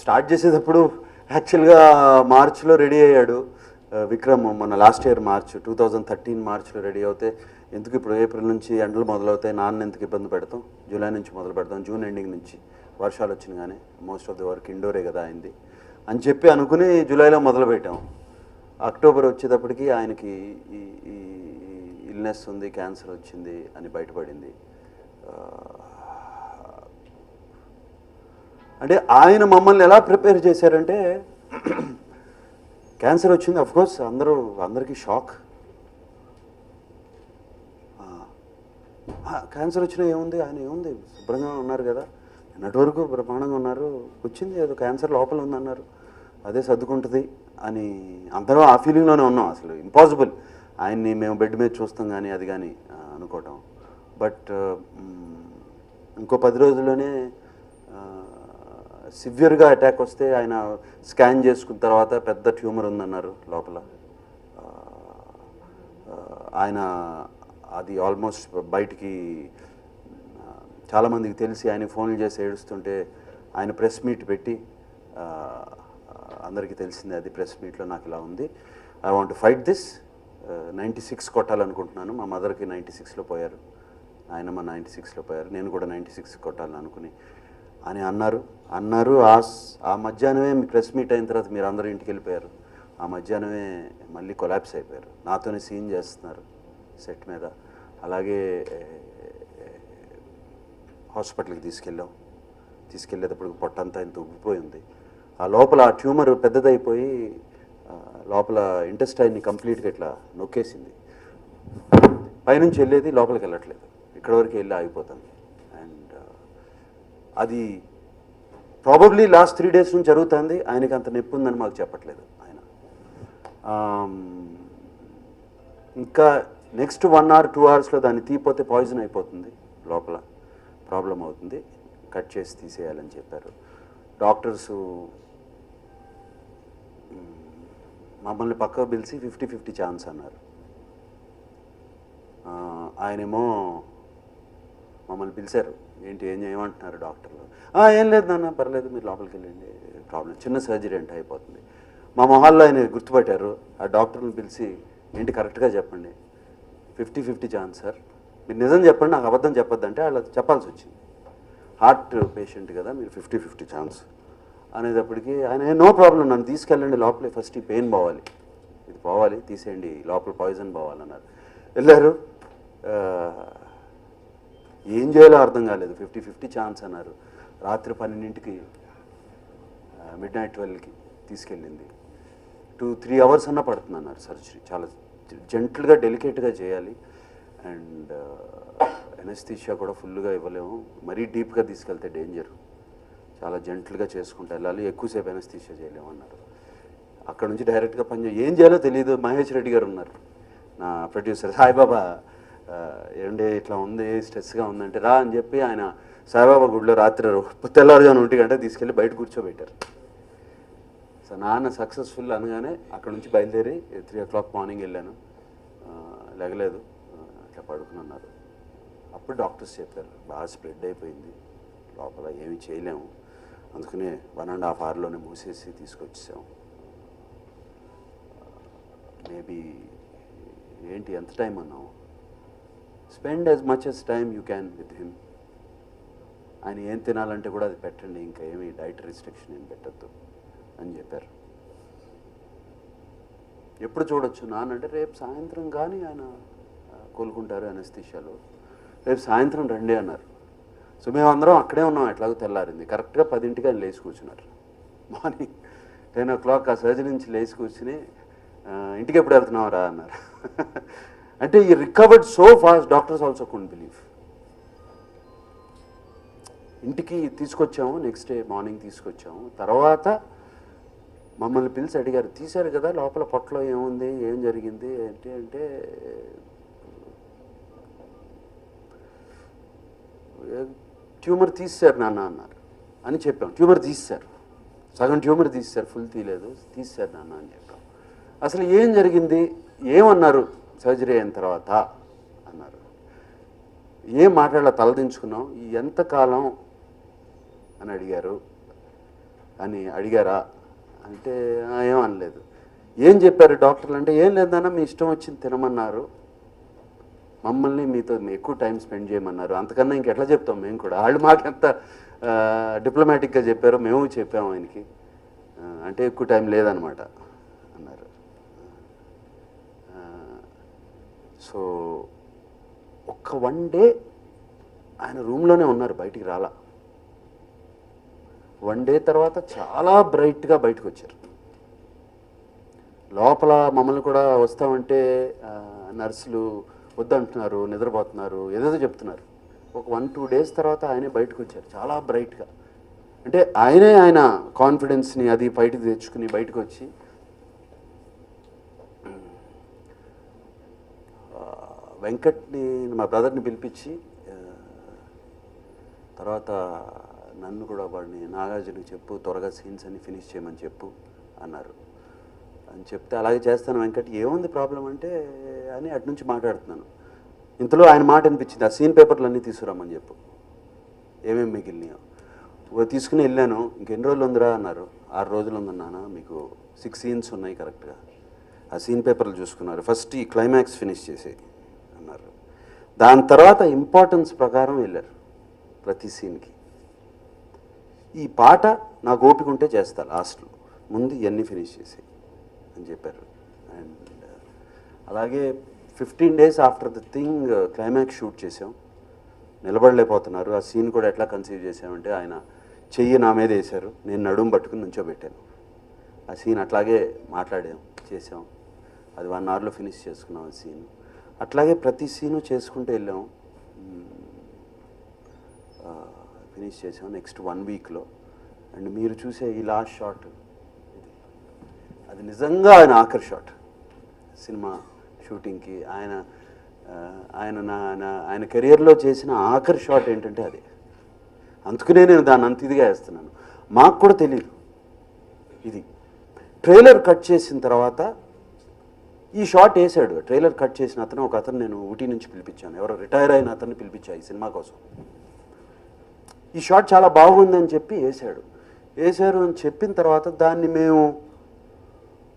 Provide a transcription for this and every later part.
Start చేసేటప్పుడు యాక్చువల్గా మార్చ్లో రెడీ అయ్యాడు. Uh, విక్రమ్ మన last year March two thousand thirteen మార్చ్లో రెడీ అవుతే ఎందుకు ఇప్పుడు ఏప్రిల్ నుంచి ఎండలు మొదలవుతాయి నాన్న ఎందుకు ఇబ్బంది పెడతాం? జూలై నుంచి మొదలు పెడతాం జూన్ ఎండింగ్ నుంచి వర్షాలు వచ్చిన కానీ మోస్ట్ ఆఫ్ ది వర్క్ ఇండోరే కదా అయింది. అని చెప్పి అనుకుని జూలైలో మొదలు పెట్టాం. అక్టోబర్ వచ్చేటప్పటికి ఆయనకి ఈ ఈ ఇల్నెస్ ఉంది క్యాన్సర్ వచ్చింది అని బయటపడింది. Uh, అంటే ఆయన మమ్మల్ని ఎలా ప్రిపేర్ చేశారంటే క్యాన్సర్ వచ్చింది అఫ్కోర్స్ అందరూ అందరికీ షాక్ క్యాన్సర్ వచ్చినా ఏముంది? ఆయన ఏముంది? శుభ్రంగా ఉన్నారు కదా. నిన్నటి వరకు బ్రహ్మాండంగా ఉన్నారు. వచ్చింది ఏదో క్యాన్సర్ లోపల ఉందన్నారు. అదే సర్దుకుంటుంది అని అందరం ఆ ఫీలింగ్లోనే ఉన్నాం. అసలు ఇంపాసిబుల్ ఆయన్ని మేము బెడ్ మీద చూస్తాం కానీ అది కానీ అనుకోవటం. బట్ ఇంకో పది రోజుల్లోనే సివియర్గా అటాక్ వస్తే ఆయన స్కాన్ చేసుకున్న తర్వాత పెద్ద ట్యూమర్ ఉందన్నారు లోపల. ఆయన అది ఆల్మోస్ట్ బయటికి చాలామందికి తెలిసి ఆయన ఫోన్లు చేసి ఏడుస్తుంటే ఆయన ప్రెస్ మీట్ పెట్టి అందరికీ తెలిసిందే అది ప్రెస్ మీట్లో నాకు ఇలా ఉంది. I want fight this. Ninety six కొట్టాలనుకుంటున్నాను. మా మదర్కి నైంటీ సిక్స్లో పోయారు. ఆయన మా నైంటీ సిక్స్లో పోయారు. నేను కూడా నైంటీ సిక్స్ కొట్టాలని అనుకుని అని అన్నారు. అన్నారు ఆ ఆ మధ్యాహ్నమే ప్రెస్ మీట్ అయిన తర్వాత మీరు అందరూ ఇంటికి వెళ్ళిపోయారు. ఆ మధ్యాహ్నమే మళ్ళీ కొలాప్స్ అయిపోయారు. నాతోనే సీన్ చేస్తున్నారు సెట్ మీద. అలాగే హాస్పిటల్కి తీసుకెళ్ళాం. తీసుకెళ్ళేటప్పుడు పొట్టంతా ఇంత ఉబ్బిపోయింది ఆ లోపల ఆ ట్యూమర్ పెద్దదైపోయి లోపల ఇంటెస్టైన్ని కంప్లీట్గా ఇట్లా నొక్కేసింది. పైనుంచి వెళ్ళేది లోపలికి వెళ్ళట్లేదు. ఇక్కడ వరకు వెళ్ళి ఆగిపోతుంది అది ప్రాబబ్లీ లాస్ట్ త్రీ డేస్ నుంచి జరుగుతుంది. ఆయనకి అంత నొప్పి ఉందని మాకు చెప్పట్లేదు ఆయన. ఇంకా నెక్స్ట్ వన్ అవర్ టూ అవర్స్లో దాన్ని తీపోతే పాయిజన్ అయిపోతుంది. లోపల ప్రాబ్లం అవుతుంది. కట్ చేసి తీసేయాలని చెప్పారు. డాక్టర్స్ మమ్మల్ని పక్కకు పిలిచి ఫిఫ్టీ ఫిఫ్టీ ఛాన్స్ అన్నారు. ఆయనేమో మమ్మల్ని పిలిచారు. ఏంటి ఏం చేయమంటున్నారు డాక్టర్లు? ఏం లేదు నాన్న పర్లేదు మీరు లోపలికి వెళ్ళండి ప్రాబ్లం చిన్న సర్జరీ అంటే అయిపోతుంది. మా మొహాల్లో ఆయన గుర్తుపట్టారు ఆ డాక్టర్ని పిలిచి ఏంటి కరెక్ట్గా చెప్పండి. Fifty fifty chance sir. మీరు నిజం చెప్పండి నాకు అబద్ధం చెప్పొద్దంటే అంటే చెప్పాల్సి వచ్చింది. హార్ట్ పేషెంట్ కదా మీరు ఫిఫ్టీ ఫిఫ్టీ ఛాన్స్. అనేటప్పటికి ఆయన నో ప్రాబ్లం నన్ను తీసుకెళ్ళండి లోపలే ఫస్ట్ ఈ పెయిన్ పోవాలి. ఇది పోవాలి తీసేయండి లోపల పాయిజన్ పోవాలన్నారు. వెళ్ళారు. ఏం చేయాలో అర్థం కాలేదు. ఫిఫ్టీ ఫిఫ్టీ ఛాన్స్ అన్నారు. రాత్రి పన్నెండింటికి మిడ్ నైట్ ట్వెల్వ్కి తీసుకెళ్ళింది. టూ త్రీ అవర్స్ అన్నా పడుతుంది అన్నారు సర్జరీ చాలా జెంట్లుగా డెలికేట్గా చేయాలి. అండ్ ఎనస్థీషియా కూడా ఫుల్గా ఇవ్వలేము. మరీ డీప్గా తీసుకెళ్తే డేంజర్ చాలా జెంట్లుగా చేసుకుంటూ వెళ్ళాలి. ఎక్కువసేపు ఎనస్థీషియా చేయలేము అన్నారు అక్కడ నుంచి డైరెక్ట్గా పనిచే ఏం చేయాలో తెలియదు మహేష్ రెడ్డి గారు ఉన్నారు. నా ప్రొడ్యూసర్ సాయిబాబా ఏమండి ఇట్లా ఉంది స్ట్రెస్గా ఉందంటే రా అని చెప్పి ఆయన సాయిబాబా గుడిలో రాత్రి తెల్లవారుజాము ఒంటి గంట తీసుకెళ్ళి బయట కూర్చోబెట్టారు. సో నాన్న సక్సెస్ఫుల్ అనగానే అక్కడ నుంచి బయలుదేరి త్రీ ఓ క్లాక్ మార్నింగ్ వెళ్ళాను. లెగలేదు. ఇట్లా పడుకుని అప్పుడు డాక్టర్స్ చెప్పారు బాగా స్ప్రెడ్ అయిపోయింది. లోపల ఏమీ చేయలేము. అందుకనే వన్ అండ్ హాఫ్ అవర్లోనే మూసేసి తీసుకొచ్చేసాము. మేబీ ఏంటి ఎంత టైం అన్నాము spend as much as time you can with him ఆయన ఏం తినాలంటే కూడా అది పెట్టండి ఇంకా ఏమి డైట్ రిస్ట్రిక్షన్ ఏం పెట్టద్దు అని చెప్పారు. ఎప్పుడు చూడొచ్చు నానంటే రేపు సాయంత్రం కానీ ఆయన కోలుకుంటారు అనస్థిషాలో రేపు సాయంత్రం రండి అన్నారు. సో మేము అందరం అక్కడే ఉన్నాం ఎట్లాగో తెల్లారింది. కరెక్ట్గా పదింటికి ఆయన లేచి కూర్చున్నారు. మార్నింగ్ టెన్ ఓ క్లాక్ ఆ సర్జరీ నుంచి లేచి కూర్చుని ఇంటికి ఎప్పుడు వెళ్తున్నావురా అన్నారు. అంటే ఈ recovered so fast doctors also couldn't believe ఇంటికి తీసుకొచ్చాము నెక్స్ట్ డే మార్నింగ్ తీసుకొచ్చాము. తర్వాత మమ్మల్ని పిలిచి అడిగారు తీశారు కదా లోపల పొట్టలో ఏముంది ఏం జరిగింది? అంటే అంటే ట్యూమర్ తీశారు నాన్న అన్నారు. అని చెప్పాం. ట్యూమర్ తీశారు. సగం ట్యూమర్ తీశారు ఫుల్ తీయలేదు తీశారు నాన్న అని చెప్పాం. అసలు ఏం జరిగింది? ఏమన్నారు? సర్జరీ అయిన తర్వాత అన్నారు. ఏం మాట్లాడాలో తలదించుకున్నాం ఎంతకాలం అని అడిగారు. అని అడిగారా? అంటే ఏం అనలేదు. ఏం చెప్పారు డాక్టర్లు? అంటే ఏం లేదన్నా మీ ఇష్టం వచ్చింది తినమన్నారు. మమ్మల్ని మీతో ఎక్కువ టైం స్పెండ్ చేయమన్నారు. అంతకన్నా ఇంకెట్లా చెప్తాం మేము కూడా? వాళ్ళు మాకెంత డిప్లొమాటిక్గా చెప్పారో మేము చెప్పాము ఆయనకి. అంటే ఎక్కువ టైం లేదనమాట అన్నారు. సో ఒక్క వన్ డే ఆయన రూమ్లోనే ఉన్నారు బయటికి రాలా. వన్ డే తర్వాత చాలా బ్రైట్గా బయటకు వచ్చారు. లోపల మమ్మల్ని కూడా వస్తామంటే నర్సులు వద్దంటున్నారు నిద్రపోతున్నారు ఏదేదో చెప్తున్నారు. ఒక వన్ టూ డేస్ తర్వాత ఆయనే బయటకు వచ్చారు చాలా బ్రైట్గా. అంటే ఆయనే ఆయన కాన్ఫిడెన్స్ని అది బయటకు తెచ్చుకుని బయటకు వచ్చి వెంకట్ని మా బ్రదర్ని పిలిపించి తర్వాత నన్ను కూడా వాడిని నాగార్జునకి చెప్పు త్వరగా సీన్స్ అన్ని ఫినిష్ చేయమని చెప్పు అన్నారు. అని చెప్తే అలాగే చేస్తాను వెంకట్. ఏముంది ప్రాబ్లం అంటే అని అటు నుంచి మాట్లాడుతున్నాను. ఇంతలో ఆయన మాట అనిపించింది ఆ సీన్ పేపర్లు అన్నీ తీసుకురమ్మని చెప్పు. ఏమేమి మిగిలినాయో. తీసుకుని వెళ్ళాను. ఇంకెన్ని రోజులు ఉందిరా అన్నారు. ఆరు రోజులు ఉందన్నానా మీకు సిక్స్ సీన్స్ ఉన్నాయి కరెక్ట్గా. ఆ సీన్ పేపర్లు చూసుకున్నారు. ఫస్ట్ ఈ క్లైమాక్స్ ఫినిష్ చేసేది. అన్నారు దాని తర్వాత ఇంపార్టెన్స్ ప్రకారం వెళ్ళారు ప్రతి సీన్కి. ఈ పాట నాకు ఓపిక ఉంటే చేస్తా లాస్ట్లో ముందు ఇవన్నీ ఫినిష్ చేసి అని చెప్పారు. అండ్ uh, అలాగే fifteen days after the thing climax shoot చేసాం నిలబడలేకపోతున్నారు. ఆ సీన్ కూడా ఎట్లా కన్సీవ్ చేసామంటే ఆయన చెయ్యి నా మీద వేశారు. నేను నడుము పట్టుకుని నుంచోబెట్టాను. ఆ సీన్ అట్లాగే మాట్లాడాం చేసాం అది వన్ అవర్లో ఫినిష్ చేసుకున్నాం ఆ సీన్ అట్లాగే ప్రతి సీను చేసుకుంటూ వెళ్ళాం ఫినిష్ చేసాం నెక్స్ట్ వన్ వీక్లో. అండ్ మీరు చూసే ఈ లాస్ట్ షాట్ అది నిజంగా ఆయన ఆఖరి షాట్. సినిమా షూటింగ్కి ఆయన ఆయన నా ఆయన కెరియర్లో చేసిన ఆఖరి షాట్ ఏంటంటే అది. అందుకనే నేను దాన్ని అంత ఇదిగా వేస్తున్నాను. మాకు కూడా తెలియదు ఇది ట్రైలర్ కట్ చేసిన తర్వాత ఈ షార్ట్ వేసాడు ట్రైలర్ కట్ చేసిన అతను ఒక అతను నేను ఊటీ నుంచి పిలిపించాను. ఎవరో రిటైర్ అయిన అతన్ని పిలిపించా ఈ సినిమా కోసం. ఈ షార్ట్ చాలా బాగుందని చెప్పి వేసాడు వేశారు అని చెప్పిన తర్వాత దాన్ని మేము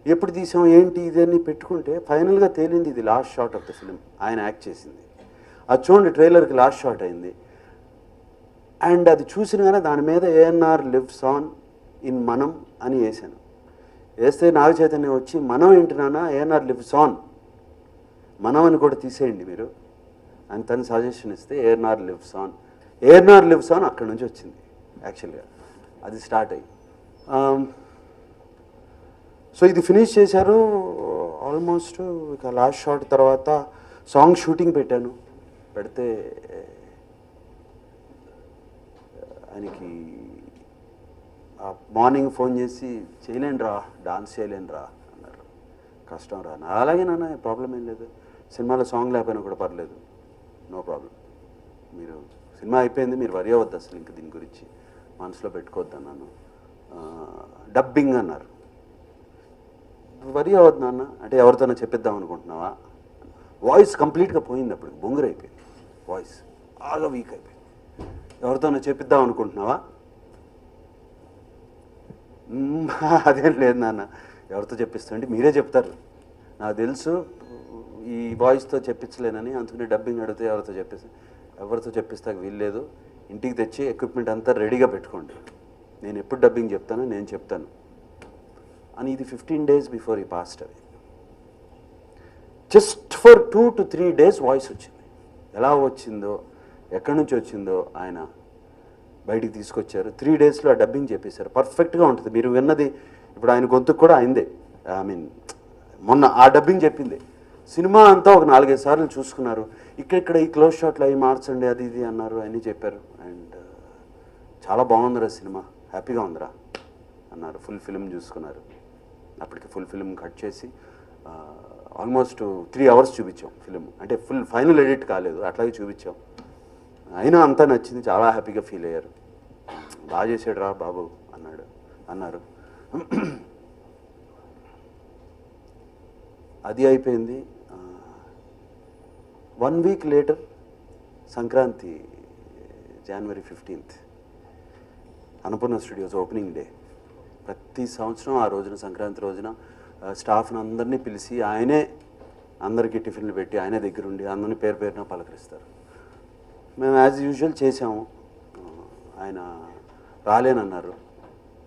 ఎప్పుడు తీసాం ఏంటి ఇది అని పెట్టుకుంటే ఫైనల్గా తేలింది ఇది last shot of the film. ఆయన యాక్ట్ చేసింది. అది చూడండి ట్రైలర్కి లాస్ట్ షాట్ అయింది. అండ్ అది చూసిన కానీ దాని మీద ఏఎన్ఆర్ లివ్స్ ఆన్ ఇన్ మనం అని వేసాను వేస్తే నాగ చైతన్యం వచ్చి మనం ఏంటి నాన్న ఏఎన్ఆర్ లివ్స్ ఆన్. మనం అని కూడా తీసేయండి మీరు. అని తను సజెషన్ ఇస్తే ANR lives on. ANR lives on అక్కడి నుంచి వచ్చింది యాక్చువల్గా అది స్టార్ట్ అయ్యి. Um, సో ఇది ఫినిష్ చేశారు. ఆల్మోస్ట్ ఇక లాస్ట్ షాట్ తర్వాత సాంగ్ షూటింగ్ పెట్టాను. పెడితే ఆయనకి మార్నింగ్ ఫోన్ చేసి చేయలేను రా డాన్స్ చేయలేను రా అన్నారు. కష్టం రా నా అలాగే నాన్న ప్రాబ్లం ఏం లేదు. సినిమాలో సాంగ్ లేకపోయినా కూడా పర్లేదు. No problem. మీరు సినిమా అయిపోయింది మీరు వరి అవ్వద్దు అసలు ఇంక దీని గురించి. మనసులో పెట్టుకోవద్దు అన్నాను. డబ్బింగ్ అన్నారు. వరి అవ్వద్దు నాన్న. అంటే ఎవరితోనో చెప్పిద్దాం అనుకుంటున్నావా? వాయిస్ కంప్లీట్గా పోయింది అప్పుడు బొంగురైపోయింది. వాయిస్ బాగా వీక్ అయిపోయింది. ఎవరితోనో చెప్పిద్దాం అనుకుంటున్నావా? అదేం లేదు నాన్న. ఎవరితో చెప్పిస్తుంటే మీరే చెప్తారు. నాకు తెలుసు ఈ వాయిస్తో చెప్పించలేనని అందుకని డబ్బింగ్ అడిగితే ఎవరితో చెప్పేసి ఎవరితో చెప్పిస్తాక వీల్లేదు. ఇంటికి తెచ్చి ఎక్విప్మెంట్ అంతా రెడీగా పెట్టుకోండి. నేను ఎప్పుడు డబ్బింగ్ చెప్తానో నేను చెప్తాను. అని ఇది ఫిఫ్టీన్ డేస్ బిఫోర్ ఈ పాస్ట్ అవి just for two to three days voice వచ్చింది. ఎలా వచ్చిందో ఎక్కడి నుంచి వచ్చిందో ఆయన బయటికి తీసుకొచ్చారు. త్రీ డేస్లో ఆ డబ్బింగ్ చెప్పేశారు. పర్ఫెక్ట్గా ఉంటుంది. మీరు విన్నది ఇప్పుడు ఆయన గొంతుకు కూడా అయిందే. ఐ మీన్ మొన్న ఆ డబ్బింగ్ చెప్పింది. సినిమా అంతా ఒక నాలుగైదు సార్లు చూసుకున్నారు. ఇక్కడిక్కడ ఈ క్లోజ్ షాట్లు అవి మార్చండి అది ఇది అన్నారు అని చెప్పారు. అండ్ uh, చాలా బాగుందిరా సినిమా. హ్యాపీగా ఉందిరా అన్నారు. ఫుల్ ఫిలిం చూసుకున్నారు. అప్పటికి ఫుల్ ఫిలిం కట్ చేసి ఆల్మోస్ట్ త్రీ అవర్స్ చూపించాం ఫిలిం అంటే ఫుల్ ఫైనల్ ఎడిట్ కాలేదు. అట్లాగే చూపించాం. అయినా అంతా నచ్చింది. చాలా హ్యాపీగా ఫీల్ అయ్యారు. బాగా చేశాడు రా బాబు అన్నాడు. అన్నారు. అది అయిపోయింది. వన్ వీక్ లేటర్ సంక్రాంతి జనవరి fifteenth Annapurna studios opening day. ప్రతి సంవత్సరం ఆ రోజున సంక్రాంతి రోజున స్టాఫ్ని అందరినీ పిలిచి ఆయనే అందరికీ టిఫిన్లు పెట్టి ఆయనే దగ్గరుండి అందరినీ పేరు పేరున పలకరిస్తారు. మేము యాజ్ యూజువల్ చేసాము ఆయన రాలేనన్నారు.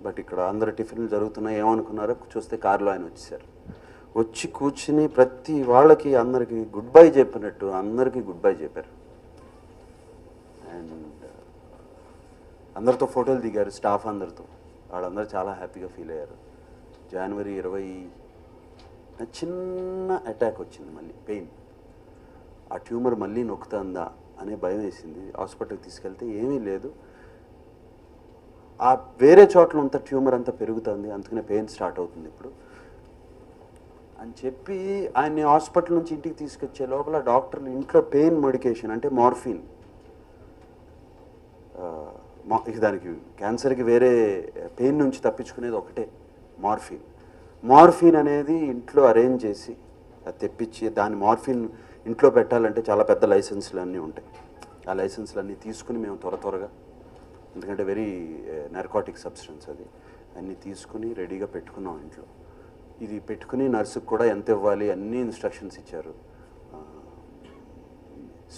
బట్ ఇక్కడ అందరు టిఫిన్లు జరుగుతున్నాయి ఏమనుకున్నారో చూస్తే కారులో ఆయన వచ్చేసారు. వచ్చి కూర్చుని ప్రతి వాళ్ళకి అందరికీ గుడ్ బై చెప్పినట్టు అందరికీ గుడ్ బై చెప్పారు అండ్ uh, అందరితో ఫోటోలు దిగారు స్టాఫ్ అందరితో. వాళ్ళందరూ చాలా హ్యాపీగా ఫీల్ అయ్యారు. జనవరి ఇరవై చిన్న అటాక్ వచ్చింది మళ్ళీ పెయిన్ ఆ ట్యూమర్ మళ్ళీ నొక్కుతుందా? అనే భయం వేసింది. హాస్పిటల్కి తీసుకెళ్తే ఏమీ లేదు. ఆ వేరే చోట్ల అంత ట్యూమర్ అంతా పెరుగుతుంది. అందుకనే పెయిన్ స్టార్ట్ అవుతుంది ఇప్పుడు. అని చెప్పి ఆయన్ని హాస్పిటల్ నుంచి ఇంటికి తీసుకొచ్చే లోపల డాక్టర్లు ఇంట్లో పెయిన్ మెడికేషన్ అంటే మార్ఫిన్. దానికి క్యాన్సర్కి వేరే పెయిన్ నుంచి తప్పించుకునేది ఒకటే మార్ఫిన్. మార్ఫిన్ అనేది ఇంట్లో అరేంజ్ చేసి అది తెప్పించి దాని మార్ఫిన్ ఇంట్లో పెట్టాలంటే చాలా పెద్ద లైసెన్స్లు అన్నీ ఉంటాయి. ఆ లైసెన్స్లు అన్నీ తీసుకుని మేము త్వర త్వరగా ఎందుకంటే వెరీ నర్కాటిక్ సబ్స్టెన్స్ అది అన్నీ తీసుకుని రెడీగా పెట్టుకున్నాం ఇంట్లో. ఇది పెట్టుకుని నర్సుకు కూడా ఎంత ఇవ్వాలి అన్ని ఇన్స్ట్రక్షన్స్ ఇచ్చారు.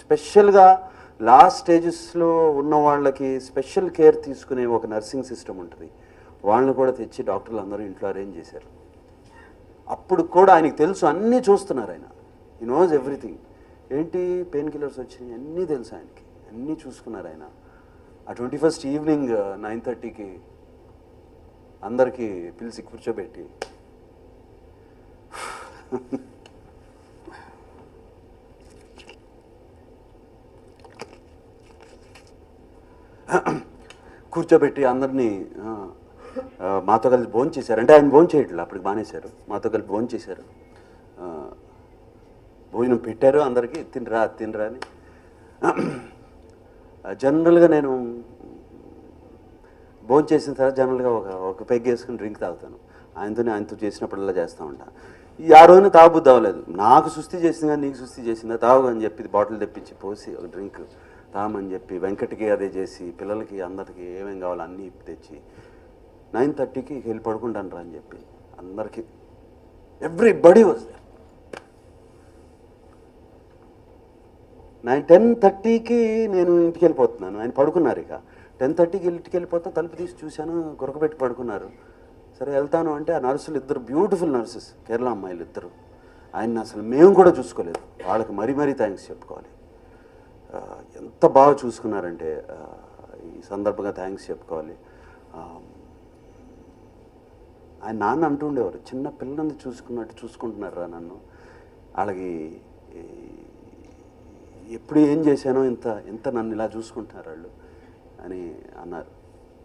స్పెషల్గా లాస్ట్ స్టేజెస్లో ఉన్న వాళ్ళకి స్పెషల్ కేర్ తీసుకునే ఒక నర్సింగ్ సిస్టమ్ ఉంటుంది. వాళ్ళని కూడా తెచ్చి డాక్టర్లు అందరూ ఇంట్లో అరేంజ్ చేశారు. అప్పుడు కూడా ఆయనకి తెలుసు అన్నీ చూస్తున్నారు ఆయన. ఈ నోస్ ఎవ్రీథింగ్ ఏంటి? పెయిన్ కిల్లర్స్ వచ్చినాయి. అన్నీ తెలుసు ఆయనకి. అన్నీ చూసుకున్నారు ఆయన. ఆ ట్వంటీ ఫస్ట్ ఈవినింగ్ నైన్ థర్టీకి అందరికీ పిలిచి కూర్చోబెట్టి కూర్చోబెట్టి అందరినీ మాతో కలిసి భోజనం చేశారు అంటే ఆయన భోంచేయట్లేదు. అప్పటికి బానేశారు మాతో కలిసి భోజనం చేశారు భోజనం పెట్టారు అందరికీ తినరా తినరా అని. జనరల్గా నేను భోజనం చేసిన తర్వాత జనరల్గా ఒక ఒక పెగ్ వేసుకుని డ్రింక్ తాగుతాను. ఆయనతో ఆయనతో చేసినప్పుడల్లా చేస్తూ ఉంటాను ఈ ఆ రోజున తాగుబుద్ధి అవ్వలేదు. నాకు సుస్థి చేసిందా నీకు సుస్థి చేసిందా? తాగు అని చెప్పి బాటిల్ తెప్పించి పోసి ఒక డ్రింక్ తామని చెప్పి వెంకటకి అదే చేసి పిల్లలకి అందరికి ఏమేం కావాలో అన్నీ ఇప్పి తెచ్చి నైన్ థర్టీకి వెళ్ళి పడుకుంటాను రా అని చెప్పి అందరికీ. ఎవ్రీ బడీ వస్తుంది. నైన్ టెన్ థర్టీకి నేను ఇంటికి వెళ్ళిపోతున్నాను ఆయన పడుకున్నారు ఇక. టెన్ థర్టీకి ఇంటికి వెళ్ళిపోతే తలుపు తీసి చూశాను గురకబెట్టి పడుకున్నారు. సరే వెళ్తాను అంటే ఆ నర్సులు ఇద్దరు బ్యూటిఫుల్ నర్సెస్ కేరళ అమ్మాయిలు ఇద్దరు. ఆయన అసలు మేము కూడా చూసుకోలేదు. వాళ్ళకి మరీ మరీ థ్యాంక్స్ చెప్పుకోవాలి. ఎంత బాగా చూసుకున్నారంటే ఈ సందర్భంగా థ్యాంక్స్ చెప్పుకోవాలి. ఆయన నాన్న అంటూ ఉండేవారు చిన్న పిల్లల్ని చూసుకున్నట్టు చూసుకుంటున్నారా నన్ను. వాళ్ళకి ఈ, ఎప్పుడు ఏం చేశానో ఇంత ఇంత నన్ను ఇలా చూసుకుంటున్నారు వాళ్ళు అని అన్నారు.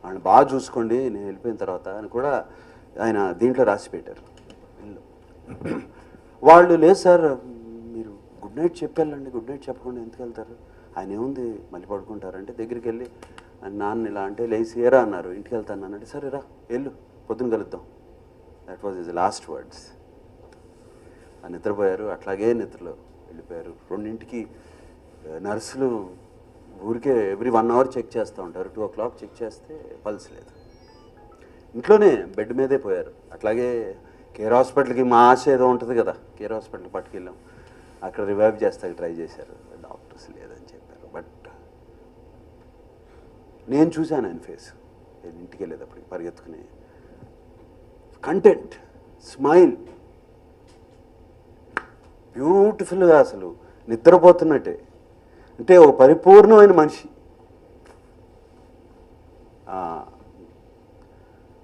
వాళ్ళని బాగా చూసుకోండి నేను వెళ్ళిపోయిన తర్వాత అని కూడా ఆయన దీంట్లో రాసి పెట్టారు వాళ్ళు లేదు సార్ మీరు గుడ్ నైట్ చెప్పాలండి గుడ్ నైట్ చెప్పకుండా ఎందుకు వెళ్తారు? ఆయన ఏముంది మళ్ళీ పడుకుంటారంటే దగ్గరికి వెళ్ళి నాన్న ఇలా అంటే లేచి ఏరా అన్నారు ఇంటికి వెళ్తాను అన్నట్టు సరే రా వెళ్ళు పొద్దున కలుద్దాం. That was his last words ఆ నిద్రపోయారు అట్లాగే నిద్రలో వెళ్ళిపోయారు. రెండింటికి నర్సులు ఊరికే ఎవ్రీ వన్ అవర్ చెక్ చేస్తూ ఉంటారు. టూ ఓ క్లాక్ చెక్ చేస్తే పల్స్ లేదు. ఇంట్లోనే బెడ్ మీదే పోయారు. అట్లాగే కేర్ హాస్పిటల్కి మా ఆశ ఏదో ఉంటుంది కదా కేర్ హాస్పిటల్కి పట్టుకెళ్ళాం. అక్కడ రివైవ్ చేస్తాకి ట్రై చేశారు. డాక్టర్స్ లేదని చెప్పారు. బట్ నేను చూశాను ఆయన ఫేస్. నేను ఇంటికి వెళ్ళేటప్పటికి పరిగెత్తుకుని కంటెంట్ స్మైల్. బ్యూటిఫుల్గా అసలు నిద్రపోతున్నట్టే. అంటే ఒక పరిపూర్ణమైన మనిషి.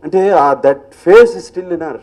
అంటే ఆ that face still in R